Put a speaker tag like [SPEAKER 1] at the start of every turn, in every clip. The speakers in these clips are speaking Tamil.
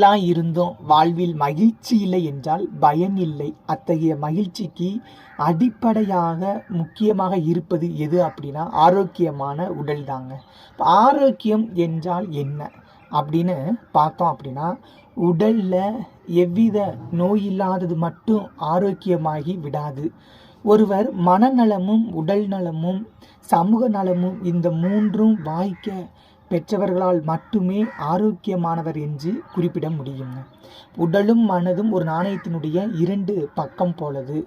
[SPEAKER 1] எல்லாம் இருந்தும் வாழ்வில் மகிழ்ச்சி இல்லை என்றால் பயன் இல்லை. அத்தகைய மகிழ்ச்சிக்கு அடிப்படையாக முக்கியமாக இருப்பது எது அப்படின்னா ஆரோக்கியமான உடல் தாங்க. ஆரோக்கியம் என்றால் என்ன அப்படின்னு பார்த்தோம் அப்படின்னா உடலில் எவ்வித நோய் இல்லாதது மட்டும் ஆரோக்கியமாகி விடாது. ஒருவர் மனநலமும் உடல் நலமும் சமூக நலமும் இந்த மூன்றும் வாய்க்க பெற்றவர்களால் மட்டுமே ஆரோக்கியமானவர் என்று குறிப்பிட முடியுங்க உடலும் மனதும் ஒரு நாணயத்தினுடைய இரண்டு பக்கம் போலது.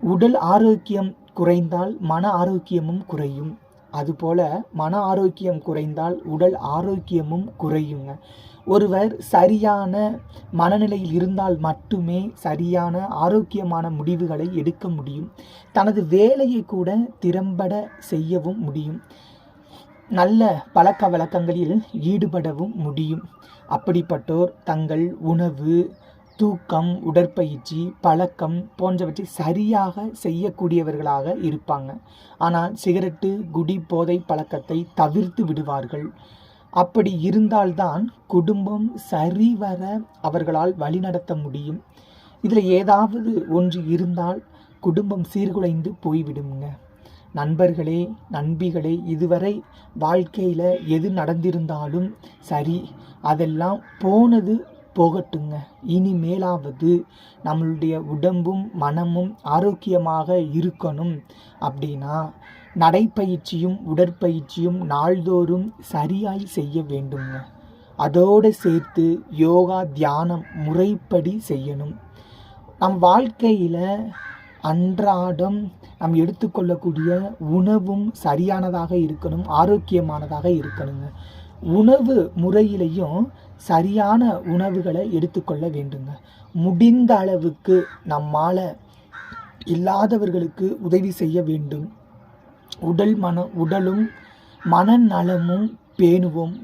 [SPEAKER 1] உடல் ஆரோக்கியம் குறைந்தால் மன ஆரோக்கியமும் குறையும். அதுபோல மன ஆரோக்கியம் குறைந்தால் உடல் ஆரோக்கியமும் குறையுங்க ஒருவர் சரியான மனநிலையில் இருந்தால் மட்டுமே சரியான ஆரோக்கியமான முடிவுகளை எடுக்க முடியும். தனது வேலையை கூட திறம்பட செய்யவும் முடியும். நல்ல பழக்க வழக்கங்களில் ஈடுபடவும் முடியும். அப்படிப்பட்டோர் தங்கள் உணவு தூக்கம் உடற்பயிற்சி பழக்கம் போன்றவற்றை சரியாக செய்யக்கூடியவர்களாக இருப்பாங்க. ஆனால் சிகரெட்டு குடி போதை பழக்கத்தை தவிர்த்து விடுவார்கள். அப்படி இருந்தால்தான் குடும்பம் சரிவர அவர்களால் வழிநடத்த முடியும். இதில் ஏதாவது ஒன்று இருந்தால் குடும்பம் சீர்குலைந்து போய்விடுங்க நண்பர்களே நண்பிகளே இதுவரை வாழ்க்கையில் எது நடந்திருந்தாலும் சரி அதெல்லாம் போனது போகட்டுங்க. இனிமேலாவது நம்மளுடைய உடம்பும் மனமும் ஆரோக்கியமாக இருக்கணும். அப்படின்னா நடைப்பயிற்சியும் உடற்பயிற்சியும் நாள்தோறும் சரியாய் செய்ய வேண்டுங்க. அதோடு சேர்த்து யோகா தியானம் முறைப்படி செய்யணும். நம் வாழ்க்கையில் அன்றாடம் நாம் எடுத்துக்கொள்ளக்கூடிய உணவும் சரியானதாக இருக்கணும் ஆரோக்கியமானதாக இருக்கணுங்க. உணவு முறையிலையும் சரியான உணவுகளை எடுத்துக்கொள்ள வேண்டுங்க. முடிந்த அளவுக்கு நம்மால் இல்லாதவர்களுக்கு உதவி செய்ய வேண்டும். உடல் மன உடலும் மனநலமும் பேணுவோம்.